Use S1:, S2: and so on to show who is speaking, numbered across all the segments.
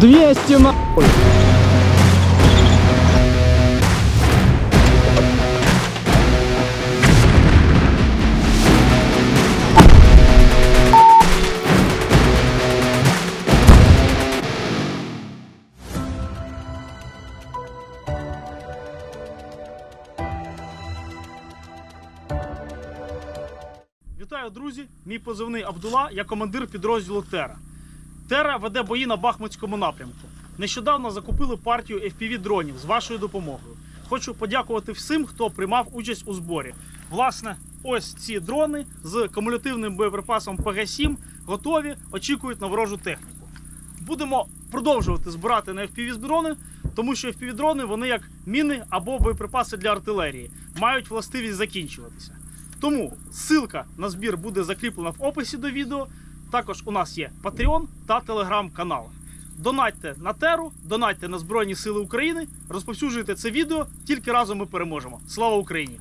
S1: 200 нахуй.
S2: Вітаю, друзі! Мій позивний Абдула, я командир підрозділу Тера. Тера веде бої на Бахмутському напрямку. Нещодавно закупили партію FPV дронів з вашою допомогою. Хочу подякувати всім, хто приймав участь у зборі. Власне, ось ці дрони з кумулятивним боєприпасом ПГ-7 готові, очікують на ворожу техніку. Будемо продовжувати збирати на FPV дрони, тому що FPV дрони вони як міни або боєприпаси для артилерії, мають властивість закінчуватися. Тому ссылка на збір буде закріплена в описі до відео. Також у нас є Patreon та телеграм-канал. Донатьте на теру, донатьте на Збройні Сили України, розповсюджуйте це відео, тільки разом ми переможемо. Слава Україні!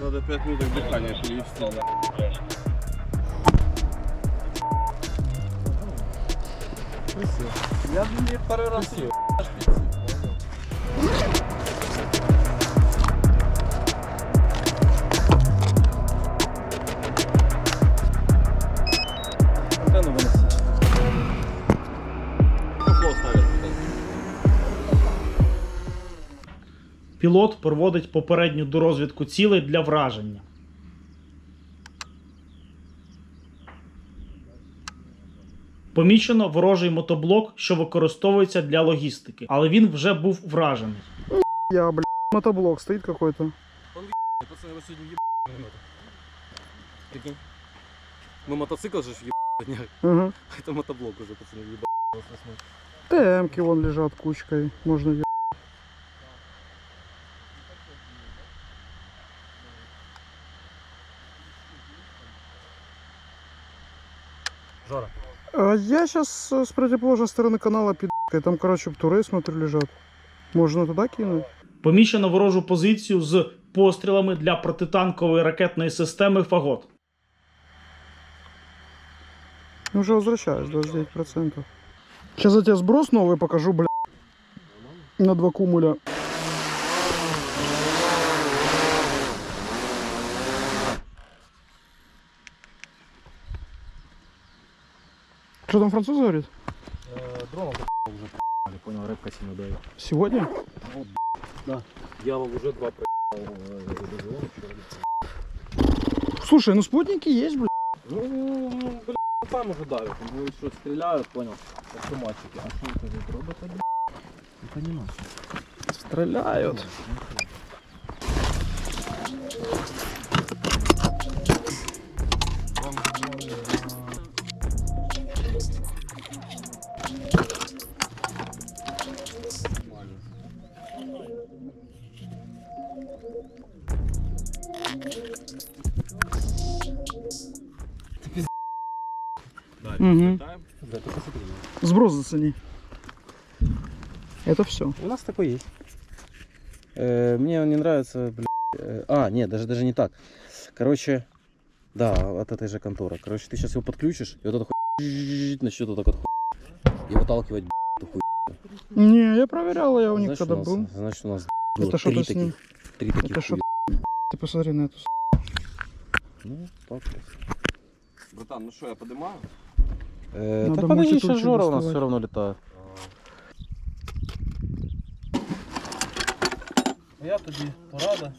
S1: Надо
S3: 5 минут дыхания перевести. Я мне пару раз ее. Антенну
S2: Пілот проводить попередню дорозвідку цілей для враження. Помічено ворожий мотоблок, що використовується для логістики, але він вже був вражений.
S1: Я, блядь, мотоблок стоит какой-то.
S3: Пацаны, вы сегодня ебаные минуты. Прикинь. Мы мотоцикл же ебаный,
S1: Ага.
S3: это мотоблок уже, пацаны, ебаный.
S1: ТМки вон лежат кучкой. Можно е- я сейчас с противоположной стороны канала пидкой. Там, короче, туры, смотрю, лежат. Можно туда кинуть?
S2: Помічено ворожу позицію з пострілами для протитанкової ракетної системи Фагот.
S1: Уже возвращаюсь, 29%. Сейчас я тебе сброс новый покажу, бля. На два кумуля. Что там француз говорит?
S3: Дроном уже не понял, рыбка сильно дает.
S1: Сегодня?
S3: Я вам уже два
S1: Слушай, ну спутники есть, бля.
S3: Ну, ну, блин, там уже давят. Он говорит, что стреляют, понял, автоматчики. А что это за роботы, блин? Не понимаю.
S1: Стреляют.
S3: Летаем. Да, посмотри.
S1: Сброс зацени. Это все.
S4: У нас такой есть. Э, мне он не нравится, блин. э, А, нет, даже, даже не так. Короче, да, от этой же конторы. Короче, ты сейчас его подключишь, и вот это хуй начнет вот так вот хуй, и выталкивать эту хуй.
S1: Не, я проверял, я у них когда
S4: у нас,
S1: был.
S4: Значит, у нас
S1: Это
S4: было
S1: что-то
S4: три таких. Три таких
S1: Это что-
S4: хуя.
S1: Ты посмотри на эту. с***.
S4: Ну, так.
S3: Братан, ну що, я подимаю?
S4: Э,
S1: Надо
S4: так
S1: мультитульчик
S4: сейчас Жора у нас все равно летает. Я тоді порада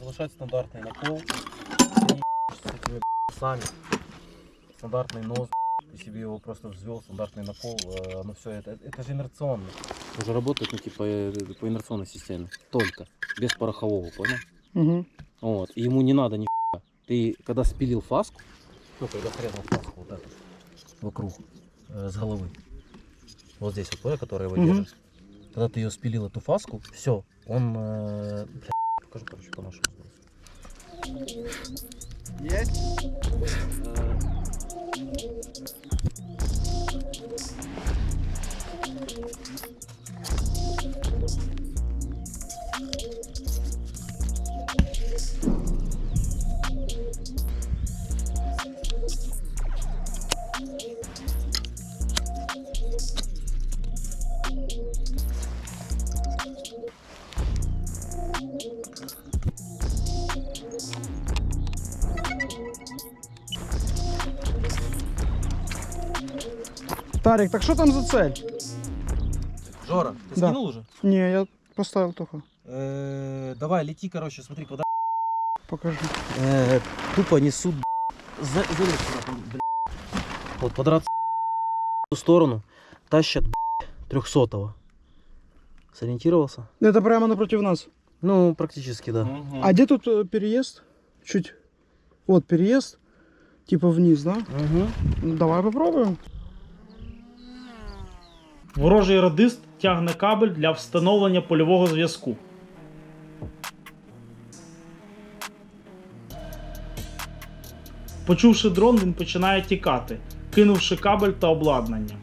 S4: залишати стандартний накол. С этими сами. Стандартный нос. Ты себе его просто взвел, стандартный накол. э, Оно все, это, это же инерционно. Уже работает ну, типа, э, по инерционной системе. Только. Без порохового, понял?
S1: Угу.
S4: Вот. И ему не надо ни. Ты когда спилил фаску, ну, когда срезал фаску вот эту, вокруг, э, с головы, вот здесь вот, понял, которая его
S1: Мгм.
S4: держит. Когда ты ее спилил, эту фаску, все, он, э, бля, покажу, короче, по-нашему.
S3: Есть?
S1: Тарик, так что там за цель?
S4: Жора, ты
S1: Да.
S4: скинул уже?
S1: Не, я поставил только.
S4: Э, давай, лети, короче, смотри, куда
S1: Покажи.
S4: Э, тупо несут б***ь, за, залез сюда, там, бля. Вот подраться в ту сторону тащат трехсотого. Сориентировался?
S1: Это прямо напротив нас.
S4: Ну, практически, да.
S1: А где тут э, переезд? Чуть. Вот переезд. Типа вниз, да?
S4: Угу.
S1: Ну, давай попробуем.
S2: Ворожий радист тягне кабель для встановлення польового зв'язку. Почувши дрон, він починає тікати, кинувши кабель та обладнання.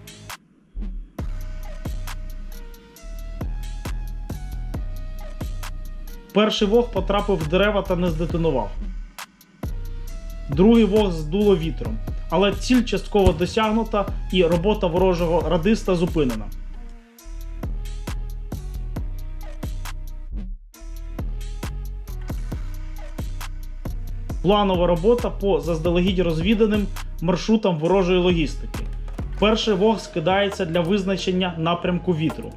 S2: Перший вог потрапив в дерева та не здетонував. Другий вог здуло вітром, але ціль частково досягнута і робота ворожого радиста зупинена. Планова робота по заздалегідь розвіданим маршрутам ворожої логістики. Перший вог скидається для визначення напрямку вітру.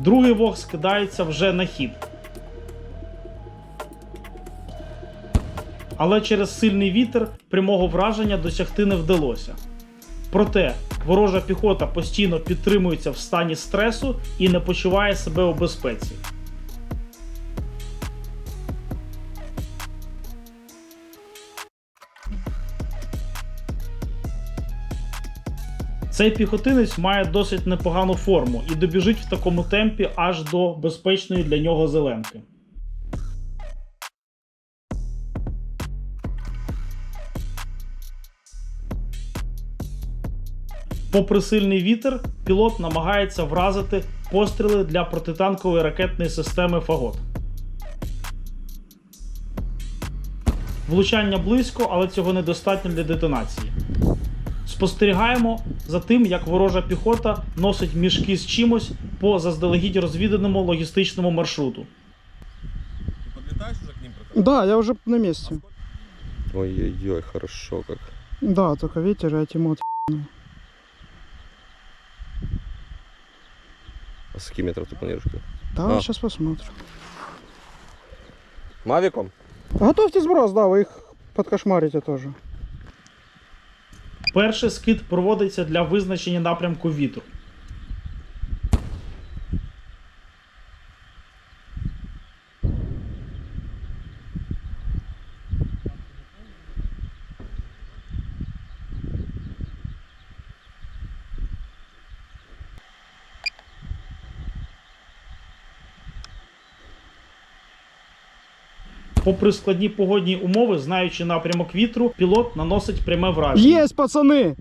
S2: Другий вог скидається вже на хід. Але через сильний вітер прямого враження досягти не вдалося. Проте ворожа піхота постійно підтримується в стані стресу і не почуває себе у безпеці. Цей піхотинець має досить непогану форму і добіжить в такому темпі аж до безпечної для нього зеленки. Попри сильний вітер, пілот намагається вразити постріли для протитанкової ракетної системи Фагот. Влучання близько, але цього недостатньо для детонації. Спостерігаємо за тим, як ворожа піхота носить мішки з чимось по заздалегідь розвіданому логістичному маршруту.
S3: Ты подлетаешь уже к ним? прокат?
S1: Да, я уже на месте.
S3: Ой-ой-ой, хорошо как.
S1: Да, только ветер и эти мот.
S3: А с каких метров ты планируешь?
S1: Да,
S3: А.
S1: сейчас посмотрим.
S3: Мавиком?
S1: Готовьте сброс, да, вы их подкошмарите тоже.
S2: Перший скид проводиться для визначення напрямку вітру. Попри складні погодні умови, знаючи напрямок вітру, пілот наносить пряме враження.
S1: Есть, пацаны!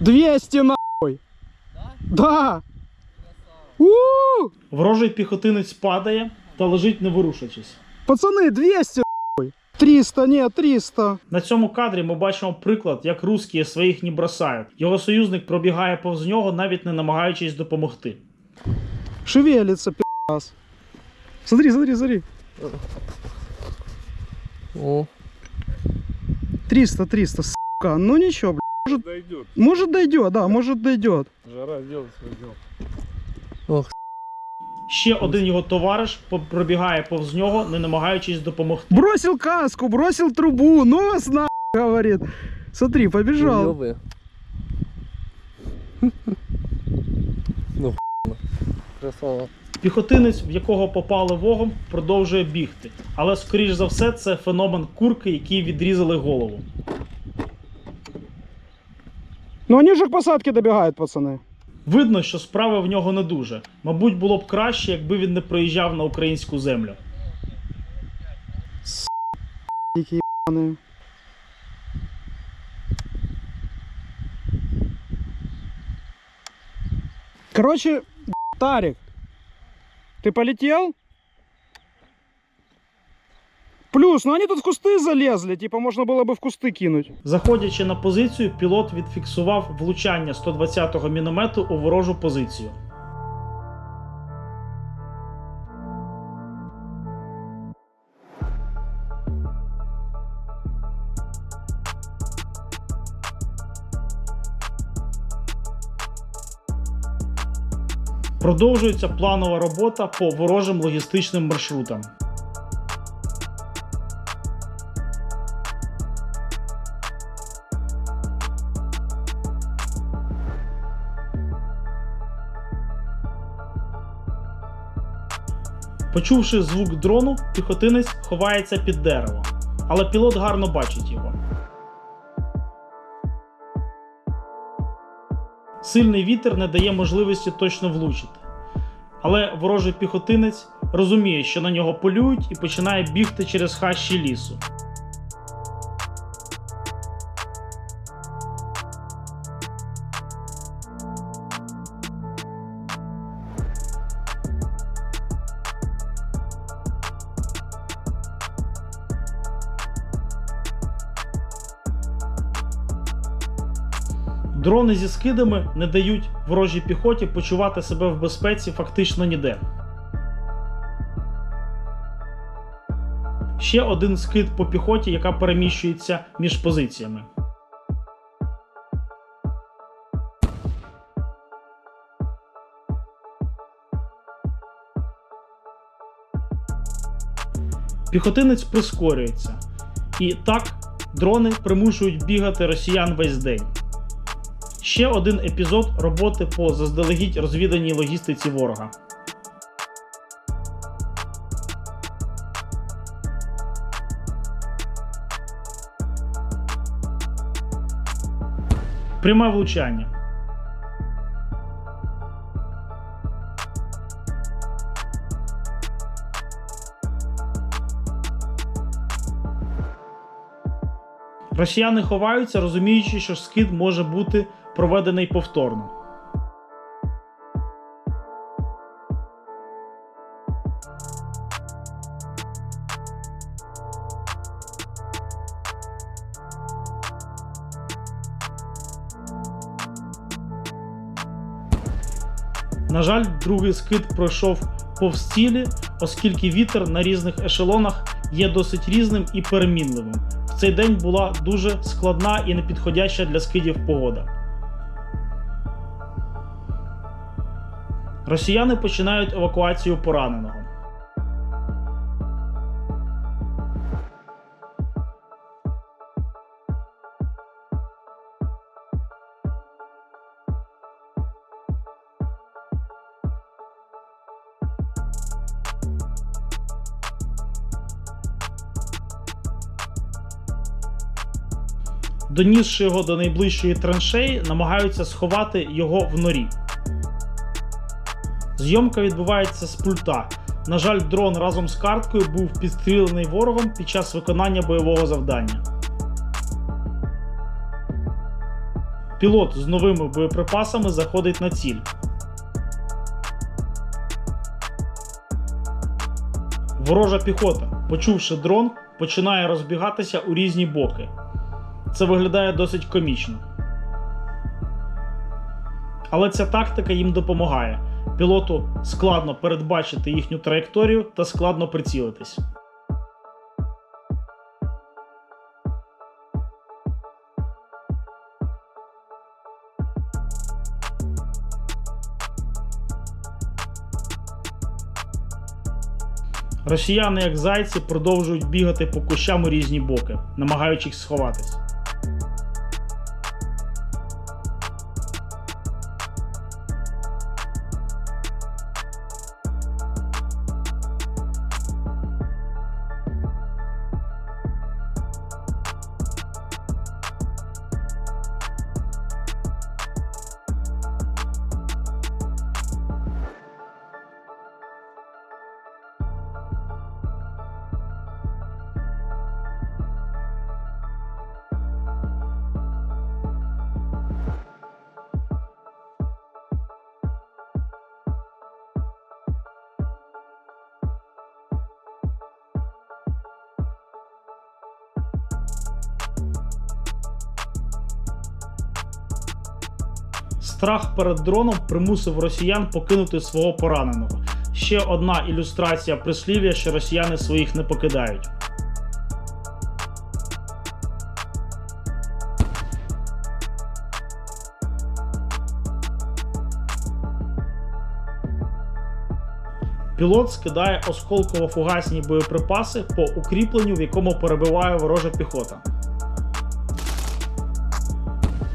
S1: 200 нахуй! Да! у
S2: Ворожий піхотинець падає та лежить не ворушачись.
S1: Пацаны, 200 нахуй! 300, ні, 300.
S2: На цьому кадрі ми бачимо приклад, як русські своїх не бросають. Його союзник пробігає повз нього, навіть не намагаючись допомогти.
S1: Шевелится, пи***ас. Смотри, смотри, смотри.
S3: О,
S1: 300, 300, сука. Ну ничего, бля. Может,
S5: Дойдет.
S1: может дойдет, да, может дойдет.
S5: Жара делает свое дело.
S2: Ще один його товариш по- пробігає повз нього, не намагаючись допомогти.
S1: Бросил каску, бросил трубу, нос на говорит. Смотри, побежал.
S3: Ну, хуй. Красава.
S2: Піхотинець, в якого попали вогом, продовжує бігти. Але, скоріш за все, це феномен курки, якій відрізали голову.
S1: Но они же к посадке добегают, пацаны.
S2: Видно, що справи в нього не дуже. Мабуть, було б краще, якби він не приїжджав на українську землю.
S1: Дикие ебаные. Короче, Тарик, ты полетел? Плюс, ну они тут в кусты залезли, типа можно было бы в кусты кинуть.
S2: Заходячи на позицію, пілот відфіксував влучання 120-го міномету у ворожу позицію. Продовжується планова робота по ворожим логістичним маршрутам. Почувши звук дрону, піхотинець ховається під дерево, але пілот гарно бачить його. Сильний вітер не дає можливості точно влучити. Але ворожий піхотинець розуміє, що на нього полюють і починає бігти через хащі лісу. Дрони зі скидами не дають ворожій піхоті почувати себе в безпеці фактично ніде. Ще один скид по піхоті, яка переміщується між позиціями. Піхотинець прискорюється. І так дрони примушують бігати росіян весь день. Ще один епізод роботи по заздалегідь розвіданій логістиці ворога. Пряме влучання. Росіяни ховаються, розуміючи, що скид може бути проведений повторно. На жаль, другий скид пройшов повз цілі, оскільки вітер на різних ешелонах є досить різним і перемінливим. В цей день була дуже складна і непідходяща для скидів погода. Росіяни починають евакуацію пораненого. Донісши його до найближчої траншеї, намагаються сховати його в норі. Зйомка відбувається з пульта. На жаль, дрон разом з карткою був підстрілений ворогом під час виконання бойового завдання. Пілот з новими боєприпасами заходить на ціль. Ворожа піхота, почувши дрон, починає розбігатися у різні боки. Це виглядає досить комічно. Але ця тактика їм допомагає. Пілоту складно передбачити їхню траєкторію та складно прицілитись. Росіяни, як зайці, продовжують бігати по кущам у різні боки, намагаючись сховатись. Страх перед дроном примусив росіян покинути свого пораненого. Ще одна ілюстрація прислів'я, що росіяни своїх не покидають. Пілот скидає осколково-фугасні боєприпаси по укріпленню, в якому перебуває ворожа піхота.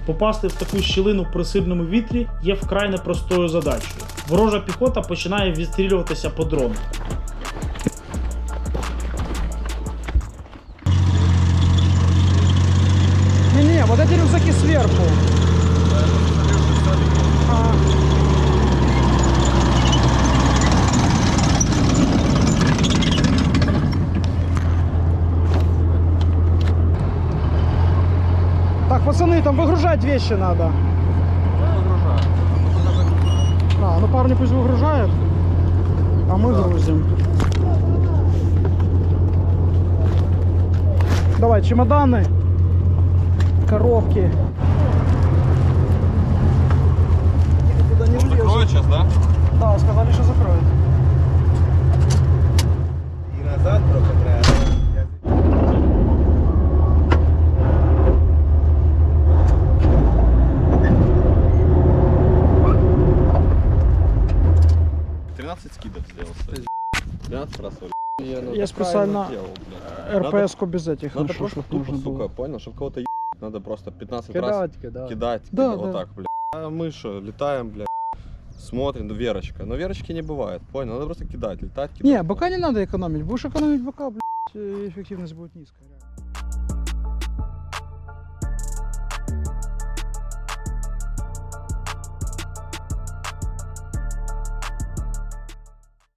S2: Попасти в таку щілину при сильному вітрі є вкрай непростою задачею. Ворожа піхота починає відстрілюватися по дрону.
S1: Так, пацаны, там выгружать вещи надо. А, ну парни пусть выгружают, а мы грузим. Давай, чемоданы, коробки. Не.
S3: Закроють зараз, да?
S1: Да, сказали, что закроют.
S5: І назад трохи
S3: 12 раз вроде.
S1: Я специально
S3: делал, блядь.
S1: РПС-ку без этих
S3: Надо
S1: нашел,
S3: просто
S1: чтоб
S3: тупо,
S1: нужно
S3: сука,
S1: было.
S3: понял, чтобы кого-то ебать, надо просто 15 раз
S5: кидати.
S3: кидать,
S1: Да,
S3: кидать, вот
S1: да.
S3: так, блядь. А мы что, летаем, блядь, смотрим, ну Верочка. Но Верочки не бывает, понял, надо просто кидать, летать, кидать.
S1: Не, бока не надо экономить. Будешь экономить бока, блядь, э, эффективность будет низкая. реально.